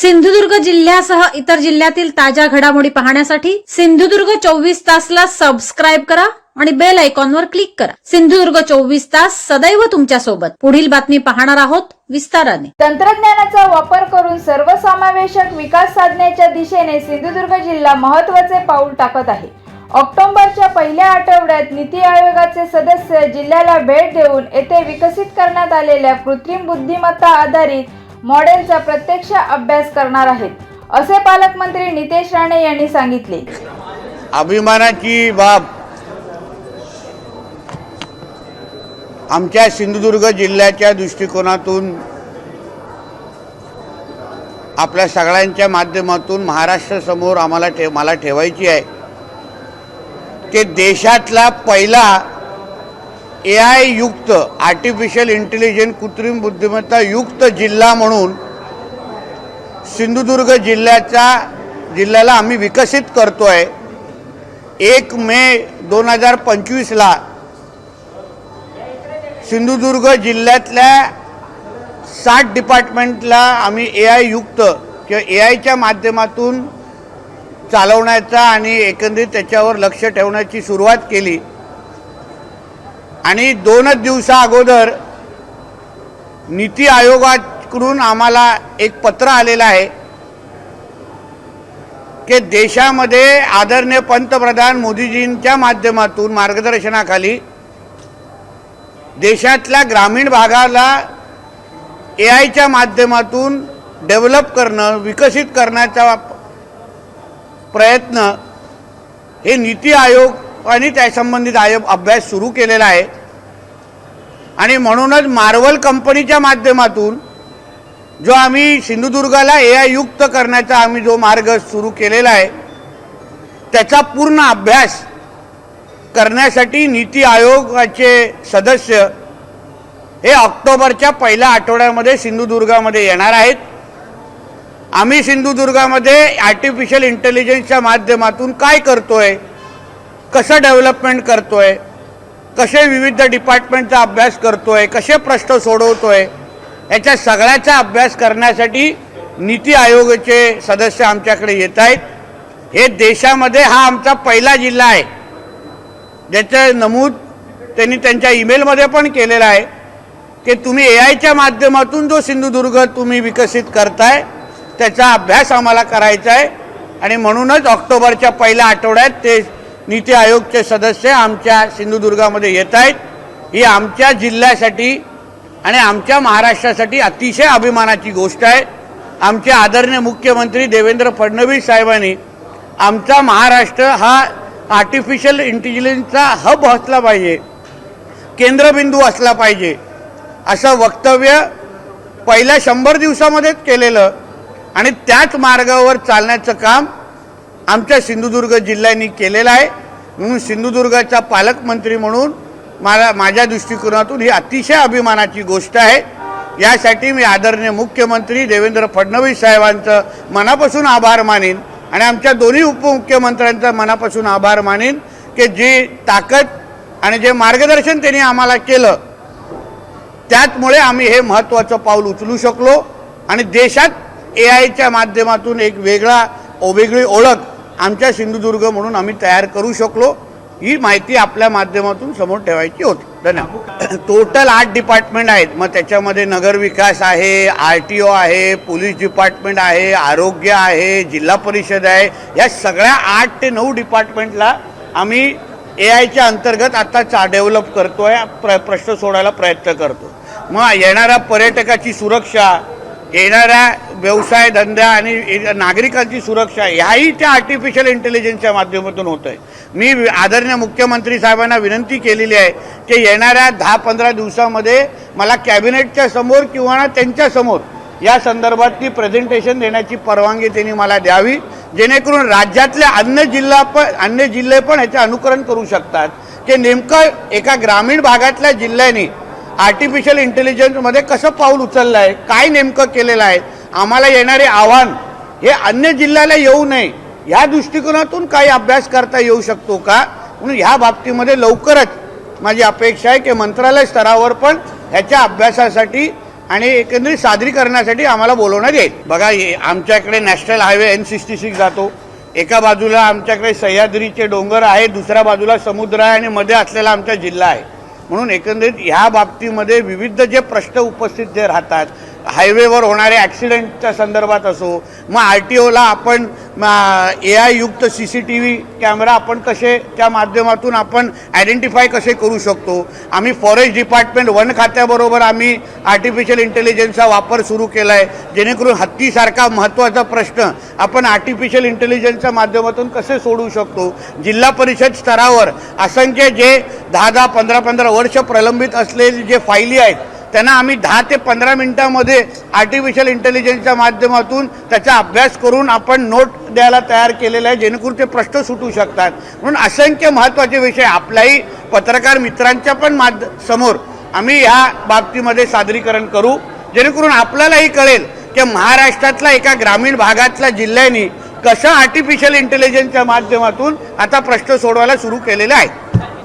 सिंधुदुर्ग जिल्ह्यासह इतर जिल्ह्यातील ताज्या घडामोडी पाहण्यासाठी सिंधुदुर्ग चोवीस तासला सबस्क्राईब करा आणि बेल आयकॉनवर क्लिक करा. सिंधुदुर्ग चोवीस तास सदैव तुमच्यासोबत. पुढील बातमी पाहणार आहोत विस्ताराने. तंत्रज्ञानाचा वापर करून सर्वसमावेशक विकास साधण्याच्या दिशेने सिंधुदुर्ग जिल्हा महत्त्वाचे पाऊल टाकत आहे. ऑक्टोबरच्या पहिल्या आठवड्यात नीती आयोगाचे सदस्य जिल्ह्याला भेट देऊन येथे विकसित करण्यात आलेल्या कृत्रिम बुद्धिमत्ता आधारित मॉडेलचा प्रत्यक्ष अभ्यास करणार आहेत असे पालकमंत्री नितेश राणे यांनी सांगितले. अभिमानाची बाब. आमच्या सिंधुदुर्ग जिल्ह्याच्या दृष्टिकोनातून आपल्या सगळ्यांच्या माध्यमातून महाराष्ट्रासमोर आम्हाला ठेव मला ठेवायची आहे. की देशातला पहिला ए आय युक्त आर्टिफिशियल इंटेलिजन्स कृत्रिम बुद्धिमत्ता युक्त जिल्हा म्हणून सिंधुदुर्ग जिल्ह्याचा जिल्ह्याला आम्ही विकसित करतो आहे एक मे दोन हजार पंचवीसला सिंधुदुर्ग जिल्ह्यातल्या साठ डिपार्टमेंटला आम्ही ए आय युक्त किंवा ए आयच्या माध्यमातून चालवण्याचा आणि एकंदरीत त्याच्यावर लक्ष ठेवण्याची सुरुवात केली. आणि दोनच दिवसा अगोदर नीती आयोगाकडून आम्हाला एक पत्र आलेलं आहे की देशामध्ये आदरणीय पंतप्रधान मोदीजींच्या माध्यमातून मार्गदर्शनाखाली देशातल्या ग्रामीण भागाला ए आयच्या माध्यमातून डेव्हलप करणं विकसित करण्याचा प्रयत्न हे नीती आयोग आणि त्यासंबंधित आयोग अभ्यास सुरू केलेला आहे. आणि म्हणूनच मार्वल कंपनीच्या माध्यमातून जो आम्ही सिंधुदुर्गाला ए आय युक्त करण्याचा आम्ही जो मार्ग सुरू केलेला आहे त्याचा पूर्ण अभ्यास करण्यासाठी नीती आयोगाचे सदस्य हे ऑक्टोबरच्या पहिल्या आठवड्यामध्ये सिंधुदुर्गामध्ये येणार आहेत. आम्ही सिंधुदुर्गामध्ये आर्टिफिशियल इंटेलिजन्सच्या माध्यमातून काय करतोय कसं डेव्हलपमेंट करतोय? कसे विविध डिपार्टमेंटचा अभ्यास करतोय? कसे प्रश्न सोडवतोय? याच्या सगळ्याचा अभ्यास करण्यासाठी नीती आयोगाचे सदस्य आमच्याकडे येत आहेत. हे देशामध्ये हा आमचा पहिला जिल्हा आहे. ज्याचं नमूद त्यांनी त्यांच्या ईमेलमध्ये पण केलेलं आहे. की तुम्ही ए आयच्या माध्यमातून जो सिंधुदुर्ग तुम्ही विकसित करताय त्याचा अभ्यास आम्हाला करायचा आहे. आणि म्हणूनच ऑक्टोबरच्या पहिल्या आठवड्यात ते नीती आयोगचे सदस्य आमच्या सिंधुदुर्गामध्ये येत आहेत. ही आमच्या जिल्ह्यासाठी आणि आमच्या महाराष्ट्रासाठी अतिशय अभिमानाची गोष्ट आहे. आमचे आदरणीय मुख्यमंत्री देवेंद्र फडणवीस साहेबांनी आमचा महाराष्ट्र हा आर्टिफिशियल इंटेलिजन्सचा हब असला पाहिजे केंद्रबिंदू असला पाहिजे असं वक्तव्य पहिल्या शंभर दिवसामध्येच केलेलं आणि त्याच मार्गावर चालण्याचं काम आमच्या सिंधुदुर्ग जिल्ह्याने केलेलं आहे. म्हणून सिंधुदुर्गाचा पालकमंत्री म्हणून मला माझ्या दृष्टिकोनातून ही अतिशय अभिमानाची गोष्ट आहे. यासाठी मी आदरणीय मुख्यमंत्री देवेंद्र फडणवीस साहेबांचं मनापासून आभार मानेन आणि आमच्या दोन्ही उपमुख्यमंत्र्यांचा मनापासून आभार मानेन की जी ताकद आणि जे मार्गदर्शन त्यांनी आम्हाला केलं त्याचमुळे आम्ही हे महत्त्वाचं पाऊल उचलू शकलो आणि देशात ए आयच्या माध्यमातून एक वेगळा ओ वेगळी ओळख आमच्या सिंधुदुर्ग म्हणून आम्ही तयार करू शकलो. ही माहिती आपल्या माध्यमातून समोर ठेवायची होती. धन्यवाद. टोटल आठ डिपार्टमेंट आहेत. मग त्याच्यामध्ये नगरविकास आहे आर टी ओ आहे पोलीस डिपार्टमेंट आहे आरोग्य आहे जिल्हा परिषद आहे. या सगळ्या आठ ते नऊ डिपार्टमेंटला आम्ही ए आयच्या अंतर्गत आता चा डेव्हलप आहे प्र प्रश्न सोडायला प्रयत्न करतो मग येणाऱ्या पर्यटकाची सुरक्षा येणाऱ्या व्यवसाय धंदा आणि नागरिकांची सुरक्षा ह्याही त्या आर्टिफिशियल इंटेलिजन्सच्या माध्यमातून होत आहे मी आदरणीय मुख्यमंत्री साहेबांना विनंती केलेली आहे की येणाऱ्या दहा पंधरा दिवसामध्ये मला कॅबिनेटच्या समोर किंवा त्यांच्यासमोर या संदर्भातली प्रेझेंटेशन देण्याची परवानगी त्यांनी मला द्यावी जेणेकरून राज्यातले अन्य जिल्हा पण अन्य जिल्हे पण ह्याचे अनुकरण करू शकतात. की नेमकं एका ग्रामीण भागातल्या जिल्ह्याने आर्टिफिशियल इंटेलिजन्समध्ये कसं पाऊल उचललं आहे काय नेमकं केलेलं आहे आम्हाला येणारे आव्हान हे अन्य जिल्ह्याला येऊ नये या दृष्टिकोनातून काही अभ्यास करता येऊ शकतो का? म्हणून ह्या बाबतीमध्ये लवकरच माझी अपेक्षा आहे की मंत्रालय स्तरावर पण ह्याच्या अभ्यासासाठी आणि एकंदरीत सादरीकरणासाठी आम्हाला बोलवण्यात येईल. बघा आमच्याकडे national highway N sixty six जातो. एका बाजूला आमच्याकडे सह्याद्रीचे डोंगर आहे दुसऱ्या बाजूला समुद्र आहे आणि मध्ये असलेला आमचा जिल्हा आहे. म्हणून एकंदरीत ह्या बाबतीमध्ये विविध जे प्रश्न उपस्थित जे राहतात हायवेवर होणारे ॲक्सिडेंटच्या संदर्भात असो मग आर टी ओला आपण ए आय युक्त C C T V camera आपण कसे त्या माध्यमातून आपण आयडेंटिफाय कसे करू शकतो? आम्ही फॉरेस्ट डिपार्टमेंट वन खात्याबरोबर आम्ही आर्टिफिशियल इंटेलिजन्सचा वापर सुरू केला आहे जेणेकरून हत्तीसारखा महत्त्वाचा प्रश्न आपण आर्टिफिशियल इंटेलिजन्सच्या माध्यमातून कसे सोडवू शकतो? जिल्हा परिषद स्तरावर असंख्य जे दहा दहा पंधरा पंधरा वर्ष प्रलंबित असलेले जे फायली आहेत त्यांना आम्ही दहा ते पंधरा मिनिटामध्ये आर्टिफिशियल इंटेलिजन्सच्या माध्यमातून त्याचा अभ्यास करून आपण नोट द्यायला तयार केलेला आहे जेणेकरून ते प्रश्न सुटू शकतात. म्हणून असंख्य महत्त्वाचे विषय आपल्याही पत्रकार मित्रांच्या पण माध समोर आम्ही ह्या बाबतीमध्ये सादरीकरण करू. जेणेकरून आपल्यालाही कळेल की महाराष्ट्रातला एका ग्रामीण भागातल्या जिल्ह्यानी कसं आर्टिफिशियल इंटेलिजन्सच्या माध्यमातून आता प्रश्न सोडवायला सुरू केलेले आहे